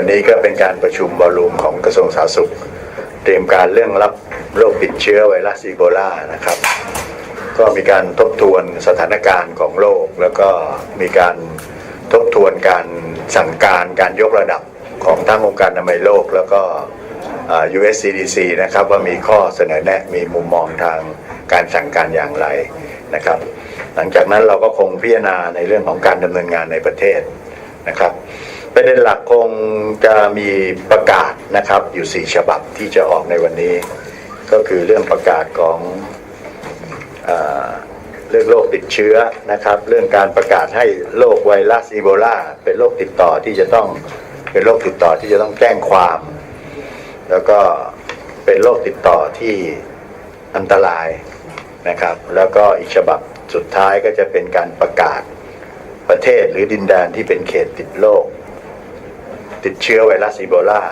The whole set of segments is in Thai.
วันนี้ก็เป็นการประชุมวอลลุ่มของกระทรวงสาธารณสุข เตรียมการเรื่องรับโรคติดเชื้อไวรัสอีโบลานะครับ ก็มีการทบทวนสถานการณ์ของโลกแล้วก็มีการทบทวนการสั่งการการยกระดับของทั้งองค์การอนามัยโลกแล้วก็อ่า USCDC นะครับว่ามีข้อเสนอแนะมีมุมมองทางการสั่งการอย่างไรนะครับ หลังจากนั้นเราก็คงพิจารณาในเรื่องของการดำเนินงานในประเทศนะครับ ประเด็นหลักคงจะมีประกาศนะครับอยู่ 4 ฉบับที่จะออกในวันนี้ ก็คือเรื่องประกาศของเออเรื่องโรคติดเชื้อนะครับ เรื่องการประกาศให้โรคไวรัสอีโบลาเป็นโรคติดต่อที่จะต้องเป็นโรคติดต่อที่จะต้องแจ้งความ แล้วก็เป็นโรคติดต่อที่อันตรายนะครับ แล้วก็อีกฉบับสุดท้ายก็จะเป็นการประกาศประเทศหรือดินแดนที่เป็นเขตติดโรค ติดเชื้อไวรัสอีโบลา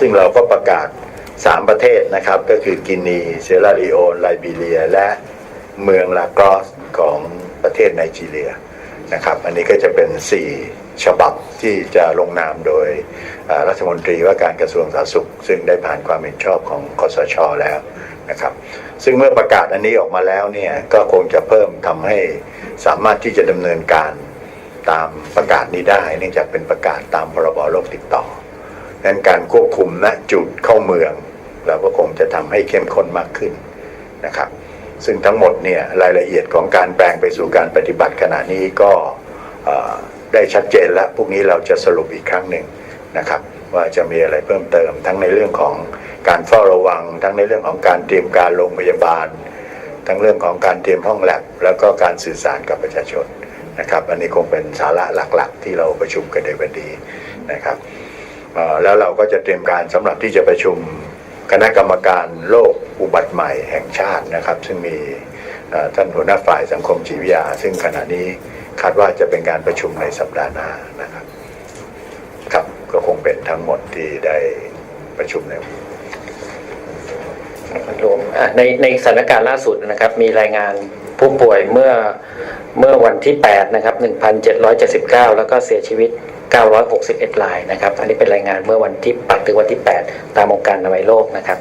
ซึ่งเราก็ประกาศ 3 ประเทศนะครับ ก็คือกินีเซราลีโอนไลบีเรีย และเมืองลากรอสของประเทศไนจีเรียนะครับ อันนี้ก็จะเป็น 4 ฉบับที่จะลงนามโดยรัฐมนตรีว่าการกระทรวงสาธารณสุข ซึ่งได้ผ่านความเห็นชอบของคอสชแล้วนะครับ ซึ่งเมื่อประกาศอันนี้ออกมาแล้วเนี่ยก็คงจะเพิ่มทำให้สามารถที่จะดำเนินการ ตามประกาศนี้ได้ เนื่องจากเป็นประกาศตามพรบโรคติดต่อดังนั้นการควบคุมณจุดเข้าเมือง เราก็คงจะทำให้เข้มข้นมากขึ้นนะครับ ซึ่งทั้งหมดเนี่ยรายละเอียดของการแปลงไปสู่การปฏิบัติขณะนี้ก็ได้ชัดเจนแล้วพรุ่งนี้เราจะสรุปอีกครั้งหนึ่งนะครับ ว่าจะมีอะไรเพิ่มเติม ทั้งในเรื่องของการเฝ้าระวัง ทั้งในเรื่องของการเตรียมการโรงพยาบาล ทั้งเรื่องของการเตรียมห้องแลบแล้วก็การสื่อสารกับประชาชน นะครับ อันนี้คงเป็นสาระหลักๆ ที่เราประชุมกันในวันนี้นะครับแล้วเราก็จะเตรียมการสำหรับที่จะประชุมคณะกรรมการโรคอุบัติใหม่แห่งชาตินะครับ ซึ่งมีท่านหัวหน้าฝ่ายสังคมจิตวิทยา ซึ่งขณะนี้คาดว่าจะเป็นการประชุมในสัปดาห์หน้านะครับครับก็คงเป็นทั้งหมดที่ได้ประชุมในรวมในในสถานการณ์ล่าสุดนะครับ มีรายงาน ผู้ป่วยเมื่อเมื่อวันที่ 8 นะครับ 1,779 แล้วก็เสียชีวิต 961รายนะครับ อันนี้เป็นรายงานเมื่อวันที่ปัดถึงวันที่ 8 ตามองค์การอนามัยโลกนะครับ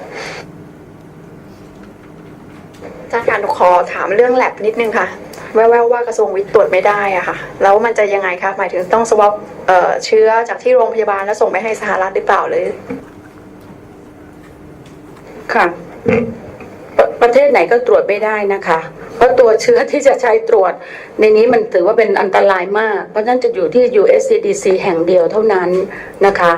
อาจารย์ค่ะหนูขอถามเรื่องแลบนิดนึงค่ะ แววๆว่ากระทรวงวิทย์ตรวจไม่ได้อะค่ะ แล้วมันจะยังไงคะ หมายถึงต้องสวอปเอ่อเชื้อจากที่โรงพยาบาลแล้วส่งไปให้สหรัฐหรือเปล่าเลย ค่ะปประเทศไหนก็ตรวจไม่ได้นะคะ เพราะตัวเชื้อที่จะใช้ตรวจ ในนี้มันถือว่าเป็นอันตรายมาก เพราะฉะนั้นจะอยู่ที่ USCDC แห่งเดียวเท่านั้นนะคะ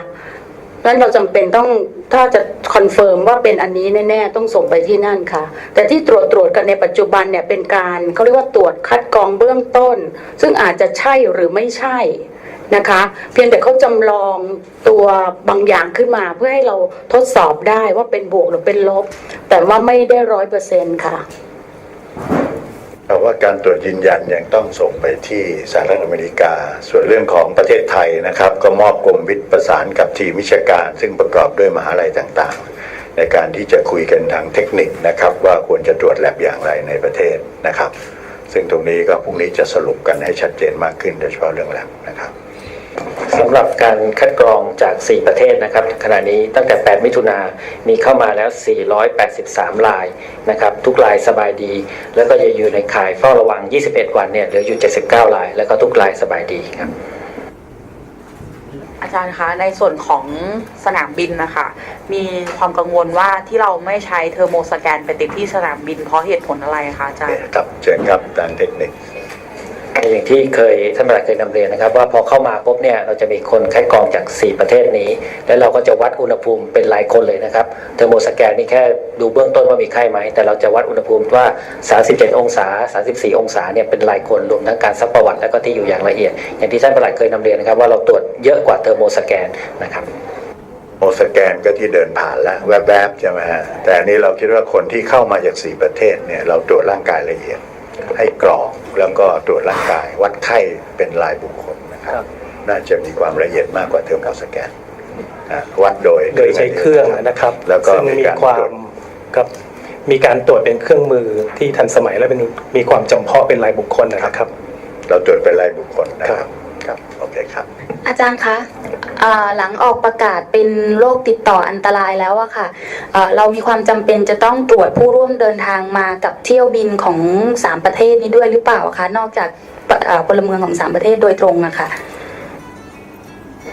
เพราะนั้นเราจำเป็นต้องถ้าจะคอนเฟิร์มว่าเป็นอันนี้แน่ๆต้องส่งไปที่นั่นค่ะ แต่ที่ตรวจตรวจกันในปัจจุบันเนี่ยเป็นการเขาเรียกว่าตรวจคัดกรองเบื้องต้น ซึ่งอาจจะใช่หรือไม่ใช่นะคะ เพียงแต่เขาจำลองตัวบางอย่างขึ้นมา เพื่อให้เราทดสอบได้ว่าเป็นบวกหรือเป็นลบ แต่ว่าไม่ได้ร้อยเปอร์เซ็นต์ค่ะ แต่ว่าการตรวจยืนยันยังต้องส่งไปที่สหรัฐอเมริกา ส่วนเรื่องของประเทศไทยนะครับ ก็มอบกรมวิทย์ประสานกับทีมวิชาการ ซึ่งประกอบด้วยมหาลัยต่างๆ ในการที่จะคุยกันทางเทคนิคนะครับ ว่าควรจะตรวจแลบอย่างไรในประเทศนะครับ ซึ่งตรงนี้ก็พรุ่งนี้จะสรุปกันให้ชัดเจนมากขึ้นโดยเฉพาะเรื่องแลบนะครับสำหรับการคัดกรองจาก 4 ประเทศนะครับขณะนี้ตั้งแต่ 8 มิถุนามีเข้ามาแล้ว 483 รายนะครับ ทุกรายสบายดี แล้วก็จะอยู่ในข่ายเฝ้าระวัง 21 วันเนี่ยเหลืออยู่ 79ราย แล้วก็ทุกรายสบายดีครับ อาจารย์คะในส่วนของสนามบินนะคะ มีความกังวลว่าที่เราไม่ใช้เทอร์โมสแกนไปติดที่สนามบินเพราะเหตุผลอะไรคะอาจารย์ครับเชิญครับด้านเทคนิค อย่างที่เคยท่านประหลัดเคยนำเรียนนะครับ ว่าพอเข้ามาปุ๊บเนี่ยเราจะมีคนคัดกรองจาก 4 ประเทศนี้ แล้วเราก็จะวัดอุณหภูมิเป็นรายคนเลยนะครับเทอร์โมสแกนนี่แค่ดูเบื้องต้นว่ามีไข้ไหม แต่เราจะวัดอุณหภูมิว่า 37 องศา 34 องศาเนี่ยเป็นรายคนรวมทั้งการซักประวัติและก็ที่อยู่อย่างละเอียด อย่างที่ท่านประหลัดเคยนำเรียนนะครับ ว่าเราตรวจเยอะกว่าเทอร์โมสแกนนะครับโมสแกนก็ที่เดินผ่านแล้วแวบๆใช่ไหมฮะแต่อันนี้เราคิดว่าคนที่เข้ามาจากสี่ประเทศเนี่ยเราตรวจร่างกายละเอียด ให้กรอกแล้วก็ตรวจร่างกาย วัดไข้เป็นรายบุคคลนะครับ น่าจะมีความละเอียดมากกว่าเทอร์โมสแกนนะวัดโดยโดยใช้เครื่องนะครับ แล้วก็ซึ่งมีมีการควาตรวจมครับมีการตรวจเป็นเครื่องมือที่ทันสมัยและเป็นมีความจำเพาะเป็นรายบุคคลนะครับ เราตรวจเป็นรายบุคคลนะคครัรับบ ครับโอเคครับ อาจารย์คะอ่าหลังออกประกาศเป็นโรคติดต่ออันตรายแล้วอะค่ะอ่าเรามีความจำเป็นจะต้องตรวจผู้ร่วมเดินทางมากับเที่ยวบินของสามประเทศนี้ด้วยหรือเปล่าคะนอกจากอ่าพลเมืองของสามประเทศโดยตรงอะค่ะ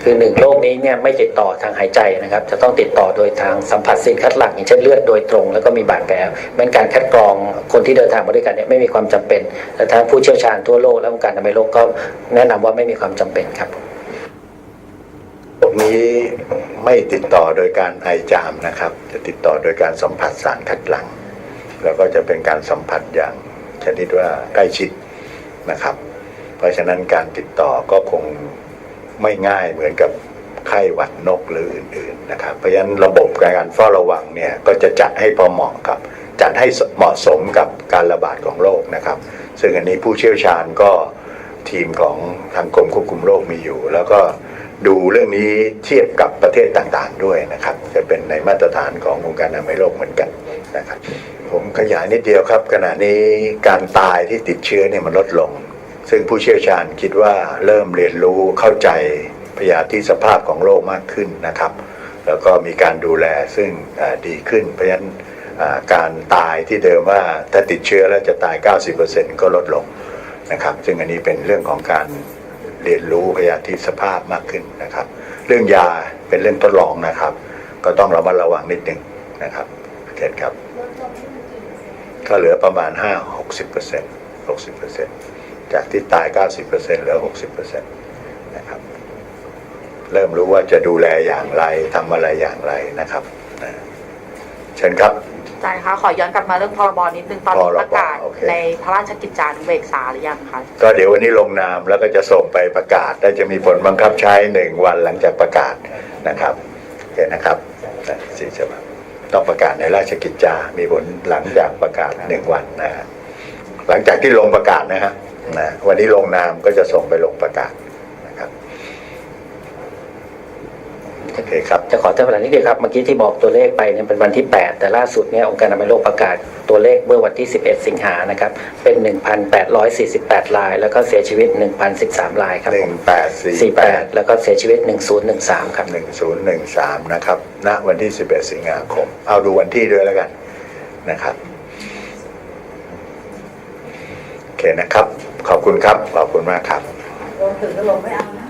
คือหนึ่งโรคนี้เนี่ยไม่ติดต่อทางหายใจนะครับ จะต้องติดต่อโดยทางสัมผัสสิ่งคัดหลั่งอย่างเช่นเลือดโดยตรง แล้วก็มีบาดแผลแม้นการคัดกรองคนที่เดินทางมาด้วยกันเนี่ยไม่มีความจำเป็นและทางผู้เชี่ยวชาญทั่วโลกและองค์การอนามัยโลกก็แนะนำว่าไม่มีความจำเป็นครับพวกนี้ไม่ติดต่อโดยการไอจามนะครับ จะติดต่อโดยการสัมผัสสารคัดหลัง แล้วก็จะเป็นการสัมผัสอย่างชนิดว่าใกล้ชิดนะครับ เพราะฉะนั้นการติดต่อก็คง ไม่ง่ายเหมือนกับไข้หวัดนกหรืออื่นๆนะครับ เพราะฉะนั้นระบบการเฝ้าระวังเนี่ยก็จะจัดให้พอเหมาะกับจัดให้เหมาะสมกับการระบาดของโรคนะครับ ซึ่งอันนี้ผู้เชี่ยวชาญก็ทีมของทางกรมควบคุมโรคมีอยู่ แล้วก็ดูเรื่องนี้เทียบกับประเทศต่างๆด้วยนะครับ จะเป็นในมาตรฐานขององค์การอนามัยโลกเหมือนกันนะครับ ผมขยายนิดเดียวครับ ขณะนี้การตายที่ติดเชื้อเนี่ยมันลดลง ซึ่งผู้เชี่ยวชาญคิดว่าเริ่มเรียนรู้เข้าใจพยาธิสภาพของโรคมากขึ้นนะครับ แล้วก็มีการดูแลซึ่งดีขึ้น เพราะฉะนั้นการตายที่เดิมว่าถ้าติดเชื้อแล้วจะตาย 90%ก็ลดลงนะครับ ซึ่งอันนี้เป็นเรื่องของการเรียนรู้พยาธิสภาพมากขึ้นนะครับ เรื่องยาเป็นเรื่องทดลองนะครับ ก็ต้องระมัดระวังนิดหนึ่งนะครับเช่นครับ ก็เหลือประมาณ 5 60เปอร์เซ็นต์60เปอร์เซ็นต์ จากที่ตาย 90เปอร์เซ็นต์เหลือ 60เปอร์เซ็นต์นะครับ เริ่มรู้ว่าจะดูแลอย่างไรทำอะไรอย่างไรนะครับนะเชิญครับอาจารย์คะขอย้อนกลับมาเรื่องพรบนิดนึงตอนนี้พรบประกาศโอเคในพระราชกิจจานุเบกษาหรือยังคะก็เดี๋ยววันนี้ลงนามแล้วก็จะส่งไปประกาศและจะมีผลบังคับใช้หนึ่งวันหลังจากประกาศนะครับโอเคนะครับนะสี่ฉบับต้องประกาศในราชกิจจา มีผลหลังจากประกาศหนึ่งวันนะฮะหลังจากที่ลงประกาศนะฮะ นะวันนี้ลงนามก็จะส่งไปลงประกาศนะครับโอเคครับจะขอเติมเวลานิดเดียวครับเมื่อกี้ที่บอกตัวเลขไปเนี่ยเป็นวันที่ 8 แต่ล่าสุดเนี่ยองค์การอนามัยโลกประกาศตัวเลขเมื่อวันที่ 11 สิงหานะครับ เป็น 1,848ราย แล้วก็เสียชีวิต 1,013รายครับหผนึ่งมแปดสี่แปด48 แล้วก็เสียชีวิต 1013 ครับหนึ่งศูนย์หนึ่งสามนะครับณวันที่สิบเอ็ดสิงหาคม เอาดูวันที่ด้วยแล้วกันนะครับโอเคนะครับ ขอบคุณครับ ขอบคุณมากครับ รวมถึงก็ลงไม่เอานะ